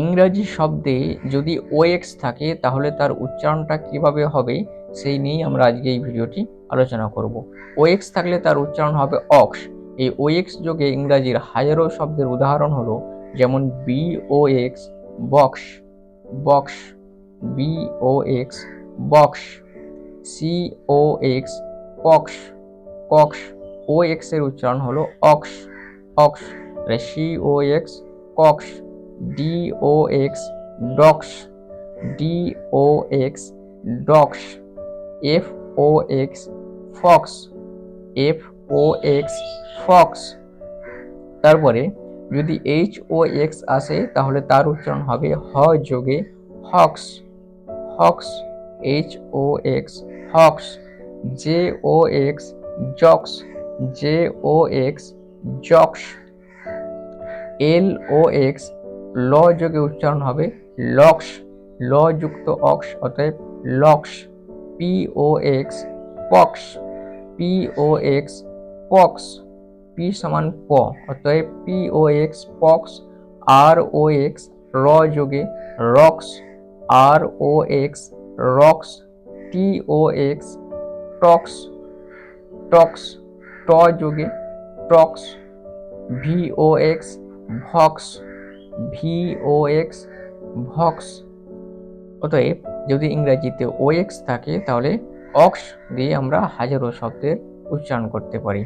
ইংরাজি শব্দে যদি ওএক্স থাকে, তাহলে তার উচ্চারণটা কীভাবে হবে, সেই নিয়েই আমরা আজকে এই ভিডিওটি আলোচনা করব। ওএক্স থাকলে তার উচ্চারণ হবে অক্স এই ওএক্স যোগে ইংরাজির হাজারো শব্দের উদাহরণ হলো, যেমন B O X box box B O X box C O X cox cox O এক্সের উচ্চারণ হলো ox ox C O X cox D O X dox D O X dox F O X fox F O X fox তারপরে যদি H O x আসে, তাহলে তার উচ্চারণ হবে হ যোগে Hawks Hawks H O X Hawks J O X জক্স J O X জক্স L O X ল যোগে উচ্চারণ হবে লক্স ল যুক্ত অক্স অতএব locks P O X pox P O X pox P সমান প, অতএব P O X pox R O X র যোগে rocks R O X rocks T O X tox tox ট যোগে tox V O X vox V O X vox অতএব যদি ইংরেজিতে ও এক্স থাকে, তাহলে অক্স দিয়ে আমরা হাজারো শব্দের উচ্চারণ করতে পারি।